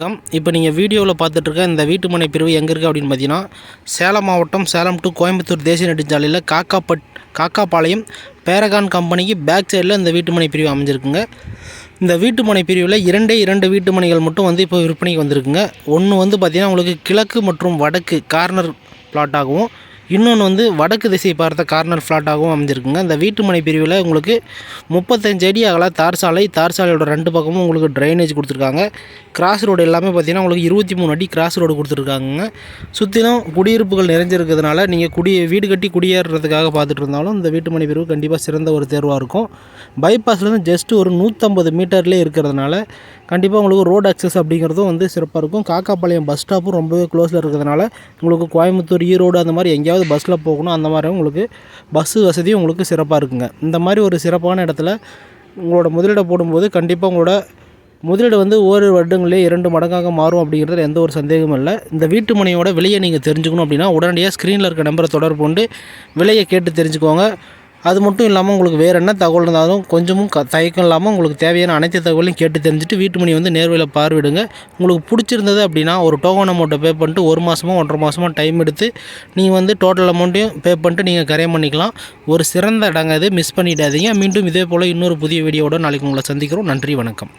வணக்கம். இப்போ நீங்கள் வீடியோவில் பார்த்துட்ருக்க இந்த வீட்டுமனை பிரிவு எங்கே இருக்குது அப்படின்னு பார்த்தீங்கன்னா சேலம் மாவட்டம் சேலம் டு கோயம்புத்தூர் தேசிய நெடுஞ்சாலையில் காக்காப்பட் காக்காபாளையம் பேரகான் கம்பெனிக்கு பேக் சைடில் இந்த வீட்டுமனை பிரிவு அமைஞ்சிருக்குங்க. இந்த வீட்டுமனை பிரிவில் இரண்டே இரண்டு வீட்டுமனைகள் மட்டும் வந்து இப்போ விற்பனைக்கு வந்திருக்குங்க. ஒன்று வந்து பார்த்திங்கன்னா உங்களுக்கு கிழக்கு மற்றும் வடக்கு கார்னர் பிளாட்டாகவும் இன்னொன்று வந்து வடக்கு திசை பார்த்த கார்னர் ஃப்ளாட்டாகவும் அமைஞ்சிருக்குங்க. இந்த வீட்டுமனை பிரிவில் உங்களுக்கு முப்பத்தஞ்சு அடி அகல தார் சாலை தார் சாலையோட ரெண்டு பக்கமும் உங்களுக்கு ட்ரைனேஜ் கொடுத்துருக்காங்க. கிராஸ் ரோடு எல்லாமே பார்த்திங்கன்னா உங்களுக்கு இருபத்தி மூணு அடி கிராஸ் ரோடு கொடுத்துருக்காங்க சுற்றிலும் குடியிருப்புகள் நிறைஞ்சிருக்கிறதுனால நீங்கள் குடி வீடு கட்டி குடியேறதுக்காக பார்த்துட்டு இருந்தாலும் இந்த வீட்டுமனை பிரிவு கண்டிப்பாக சிறந்த ஒரு தேர்வாக இருக்கும். பைபாஸ்லேருந்து ஜஸ்ட் ஒரு நூற்றம்பது மீட்டர்லேயே இருக்கிறதுனால கண்டிப்பாக உங்களுக்கு ரோடு அக்சஸ் அப்படிங்கிறதும் வந்து சிறப்பாக இருக்கும். காக்காப்பாளையம் பஸ் ஸ்டாப்பும் ரொம்பவே க்ளோஸில் இருக்கிறதுனால உங்களுக்கு கோயம்புத்தூர் ஈரோடு அந்த மாதிரி எங்கேயாவது பஸ்ஸில் போகணும் அந்த மாதிரி உங்களுக்கு பஸ்ஸு வசதியும் உங்களுக்கு சிறப்பாக இருக்குங்க. இந்த மாதிரி ஒரு சிறப்பான இடத்துல உங்களோட முதலீடை போடும்போது கண்டிப்பாக உங்களோட முதலீடு வந்து ஓரிரு வருடங்களே இரண்டு மடங்காக மாறும் அப்படிங்கிறது எந்த ஒரு சந்தேகமும் இல்லை. இந்த வீட்டு மனையோட விலையை நீங்கள் தெரிஞ்சுக்கணும் அப்படின்னா உடனடியாக ஸ்க்ரீனில் இருக்க நம்பரை தொடர்பு கொண்டு விலையை கேட்டு தெரிஞ்சுக்கோங்க. அது மட்டும் இல்லாமல் உங்களுக்கு வேறு என்ன தகவல் இருந்தாலும் கொஞ்சமும் க தயக்கம் இல்லாமல் உங்களுக்கு தேவையான அனைத்து தகவலையும் கேட்டு தெரிஞ்சுட்டு வீட்டு மணி வந்து நேர்வையில் பார்வையிடுங்க. உங்களுக்கு பிடிச்சிருந்தது அப்படின்னா ஒரு டோக்கன் அமௌண்ட்டை பே பண்ணிட்டு ஒரு மாதமோ ஒன்றரை மாதமோ டைம் எடுத்து நீங்கள் வந்து டோட்டல் அமௌண்ட்டையும் பே பண்ணிட்டு நீங்கள் கரையம் பண்ணிக்கலாம். ஒரு சிறந்த இடங்க இது. மிஸ் பண்ணிடாதீங்க. மீண்டும் இதே போல் இன்னொரு புதிய வீடியோவோட நாளைக்கு உங்களை சந்திக்கிறோம். நன்றி வணக்கம்.